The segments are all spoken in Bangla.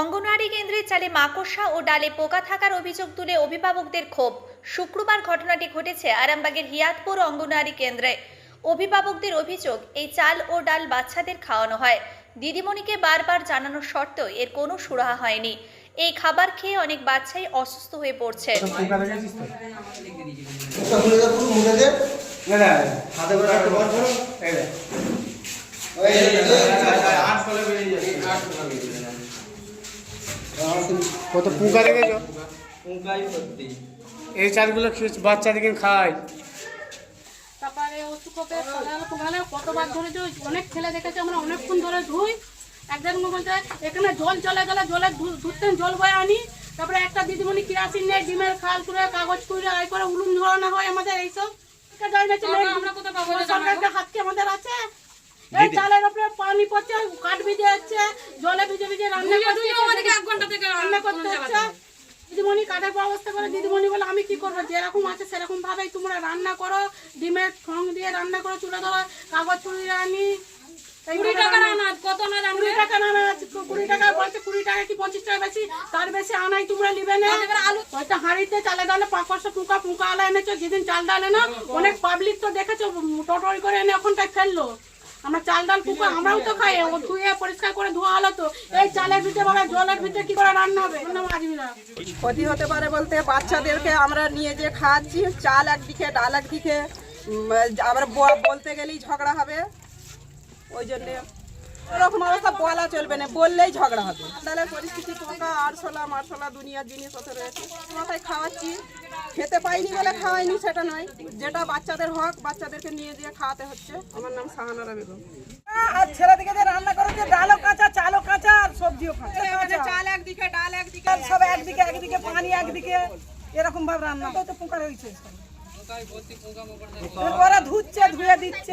অঙ্গনওয়াড়ি কেন্দ্রে চালে মাকড়সা ও ডালে পোকা থাকার অভিযোগ তুলে অভিভাবকদের ক্ষোভ। শুক্রবার ঘটনাটি ঘটেছে আরামবাগের হিয়াতপুর অঙ্গনওয়াড়ি কেন্দ্রে। অভিভাবকদের অভিযোগ এই চাল ও ডাল বাচ্চাদের খাওয়ানো হয়। দিদিমণিকে বারবার জানানো সত্ত্বেও এর কোনো সুরাহা হয়নি। এই খাবার খেয়ে অনেক বাচ্চাই অসুস্থ হয়ে পড়ছে। হাতে করে হাতে বল করো এই দেখ। ওই এই, এই, এই, আট ষোলো বেরিয়ে যাচ্ছে। কত পোকা লেগেছ এই চালগুলো বাচ্চাদেরকে খায় তারপরে ওষুধ কপে পোকালে কতবার ধরে যে অনেক ছেলে দেখেছে আমরা অনেকক্ষণ ধরে ধুই। একজন বলতে এখানে জল চলে গেলে জলে ধুতেন জল বয়ে আনি। তারপরে একটা দিদিমণি কিরাসিন নেই ডিমের খাল করে কাগজ করে আই করে উলুন ধরানো হয় আমাদের এইসব। এটা জানি না কি আমাদের আছে? এই চালের উপরে পানি পড়ছে কাঠ ভিজে যাচ্ছে জলে ভিজে ভিজে রান্না করছে এক ঘণ্টা থেকে রান্না করতে হচ্ছে। দিদিমণি কাঠের ব্যবস্থা করে দিদিমণি বলে আমি কি করব? যেরকম আছে সেরকম ভাবেই তোমরা রান্না করো। ডিমের ঠং দিয়ে রান্না করো চুলে ধরো কাগজ চুরি আনি কুড়ি আনাজ কত আনাজ কুড়ি টাকার আনাজ কুড়ি টাকা বলছে কুড়ি টাকা কি পঁচিশ টাকা বেশি? তার বেশি আনাই তোমরা নিবে না। আলু হয়তো হাঁড়িতে চালে ডালে পাঁচশো পুকা পুকা আলা এনেছো যেদিন চাল ডাল এনে অনেক পাবলিক তো দেখেছ টোটোই করে এনে এখনটাই ফেলল। আমরা চাল ডাল কুকু, আমরাও তো খাই। ও ধুয়ে পরিষ্কার করে ধোয়া হলো তো। এই চালের ভিতরে বাবা, জলের ভিতরে কি করে রান্না হবে? ক্ষতি হতে পারে বলতে বাচ্চাদেরকে আমরা নিয়ে যে খাচ্ছি। চাল একদিকে, ডাল একদিকে। আমরা বলতে গেলেই ঝগড়া হবে। ওই জন্যে এরকম অবস্থা বলা চলবে না বললেই ঝগড়া হবে। ডালের পরিস্থিতি পোকা আরশোলা মারশোলা দুনিয়ার জিনিসপত্র রয়েছে। মাথায় খাওয়াচ্ছি খেতে পাইনি বলে খাওয়াইনি সেটা নয় যেটা বাচ্চাদের হক বাচ্চাদেরকে নিয়ে দিয়ে খাওয়াতে হচ্ছে। আমার নাম সাহানারা বেগম। আর ছেলেদিকে যে রান্না করে যে ডালও কাঁচা চালও কাঁচা আর সবজিও কাঁচা। চাল একদিকে ডাল একদিকে। সব একদিকে একদিকে পানি একদিকে এরকম ভাবে রান্না। তো পোকা রয়েছে ওরা ধুচ্ছে ধুয়ে দিচ্ছে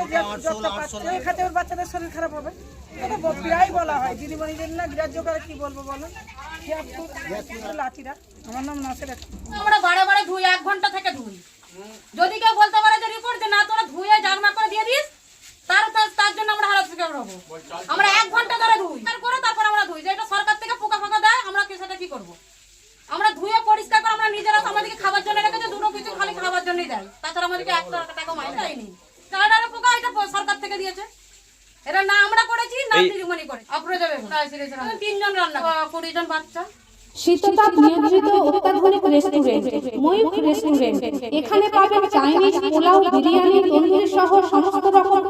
খাতে ওর বাচ্চাদের শরীর খারাপ হবে। এটা প্রায় বলা হয়। দিদিমণিদের না গ্রাহ্য করে কি বলব বলো? লাঠিরা। আমার নাম নাসের আমরা বারে বারে ধুই এক ঘণ্টা থেকে ধুই। যদি কেউ বলতে পারে যে রিপোর্ট যে না তোরা ধুয়ে জাগনা করে দিয়ে দিস তার তার- তার জন্য আমরা হারাত থেকে হব আমরা এক ঘণ্টা ধরে ধুই তারপরে তারপর আমরা ধুই যে এটা সরকার থেকে পোকা ফোকা দেয় আমরা কি সেটা কি করব আমরা ধুয়ে পরিষ্কার করে আমরা নিজেরা তো আমাদেরকে খাবার জন্য রেখেছে দুটো কিছু খালি খাবার জন্যই দেয়। তাছাড়া আমাদেরকে এক টাকা মাইনে দেয়নি চারটার পোকা এটা সরকার থেকে দিয়েছে। এটা না আমরা করেছি না দিদিমণি করে। অপ্রজা তিনজন রান্না কুড়ি জন বাচ্চা। শীততাপ নিয়ন্ত্রিত অত্যাধুনিক রেস্টুরেন্ট ময়ূখ রেস্টুরেন্ট। এখানে পাবেন চাইনিজ পোলাও বিরিয়ানি তন্দুরি সহ সমস্ত